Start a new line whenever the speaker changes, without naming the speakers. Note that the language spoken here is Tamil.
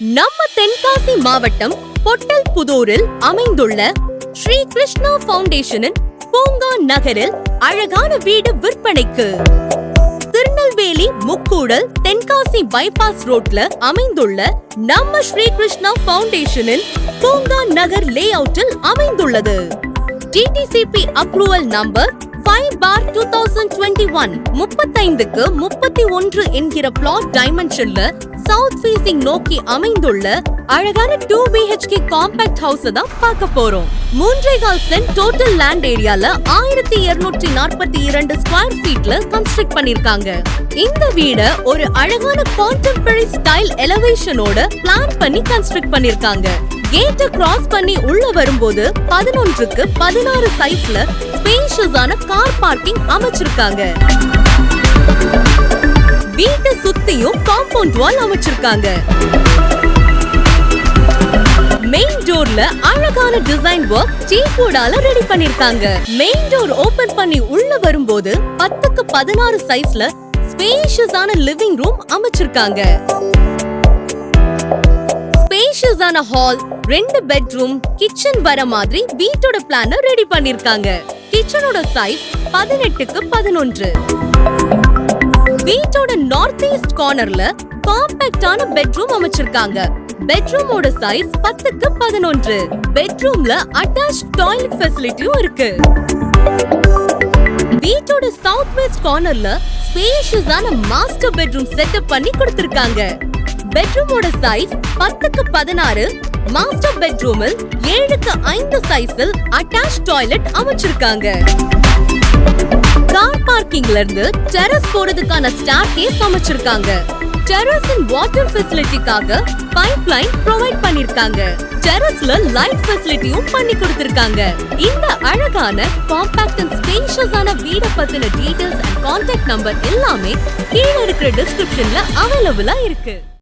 நம்ம தென்காசி மாவட்டம் பொட்டல் புதூரில் அமைந்துள்ள ஸ்ரீ கிருஷ்ணா பவுண்டேஷனின் பூங்கா நகரில் அழகான வீடு விற்பனைக்கு. திருநெல்வேலி முக்கூடல் தென்காசி பைபாஸ் ரோட்ல அமைந்துள்ள நம்ம ஸ்ரீ கிருஷ்ணா பவுண்டேஷனின் பூங்கா நகர் லே அவுட்டில் அமைந்துள்ளது DTCP approval number five four two thousand twenty one முப்பத்தைந்துக்கு முப்பத்தி ஒன்று என்கிற பிளாட் டைமென்ஷன்ல சவுத் ஃபேசிங் நோக்கி அமைந்துள்ள அழகான டூ பிஹெச்கே காம்பேக்ட் ஹவுஸ் தான் பார்க்க போறோம். மூன்றே கால் சென்ட் டோட்டல் லேண்ட் ஏரியால ஆயிரத்தி இருநூற்றி நாற்பத்தி இரண்டு ஸ்கொயர் ஃபீட்ல கன்ஸ்ட்ரக்ட் பண்ணிருக்காங்க. இந்த வீட ஒரு அழகான கான்டெம்பரரி ஸ்டைல் எலவேஷனோட பிளான் பண்ணி கன்ஸ்ட்ரக்ட் பண்ணிருக்காங்க. கேட்ட கிராஸ் பண்ணி உள்ள வரும்போது பதினொன்றுக்கு பதினாறு சைஸ்ல ஸ்பேஷியஸான கார் பார்க்கிங் அமைச்சிருக்காங்க. வீட்டை சுத்தியும் காம்பவுண்ட் வால் அமைச்சிருக்காங்க. மெயின் டோர்ல அழகான டிசைன் ஒர்க் டீ ரெடி பண்ணிருக்காங்க. மெயின் டோர் ஓபன் பண்ணி உள்ள வரும்போது பத்துக்கு பதினாறு சைஸ்ல ஸ்பேஷியஸான லிவிங் ரூம் அமைச்சிருக்காங்க. ஸ்பேஷியஸான ஹால் ரெண்டு பெட்ரூம் கிச்சன் வர மாதிரி வீட்டோட பிளான ரெடி பண்ணிருக்காங்க. கிச்சனோட சைஸ் பதினெட்டுக்கு பதினொன்று. வீட்டோட நார்த் ஈஸ்ட் கார்னர்ல காம்பாக்டான பெட்ரூம் அமைச்சிருக்காங்க. பெட்ரூமோட சைஸ் பத்துக்கு பதினொன்று. பெட்ரூம்ல அட்டாச் டாய்லெட் ஃபெசிலிட்டியும் இருக்கு. வீட்டோட சவுத் வெஸ்ட் கார்னர்ல ஸ்பேஷியஸான மாஸ்டர் பெட்ரூம் செட்டப் பண்ணி கொடுத்திருக்காங்க. பெட்ரூமோட சைஸ் பத்துக்கு பதினாறு மாஸ்டர் பெட்ரூமில் ஏழுக்கு ஐந்து சைஸில் அட்டாச் டாய்லெட் அமைச்சிருக்காங்க. கார் பார்க்கிங்ல இருந்து டெரஸ் போறதுக்கான ஸ்டார் கேஸ் அமைச்சிருக்காங்க. டெரஸின் வாட்டர் ஃபெசிலிட்டிக்காக பைப் லைன் ப்ரொவைட் பண்ணிருக்காங்க. டெரஸ்ல லைட் ஃபெசிலிட்டியும் பண்ணி கொடுத்திருக்காங்க. இந்த அழகான காம்பாக்ட் அண்ட் ஸ்பேஷியஸான வீட பத்தின டீடைல்ஸ் அண்ட் கான்டாக்ட் நம்பர் எல்லாமே கீழே இருக்கிற டிஸ்கிரிப்ஷன்ல அவைலபிளா இருக்கு.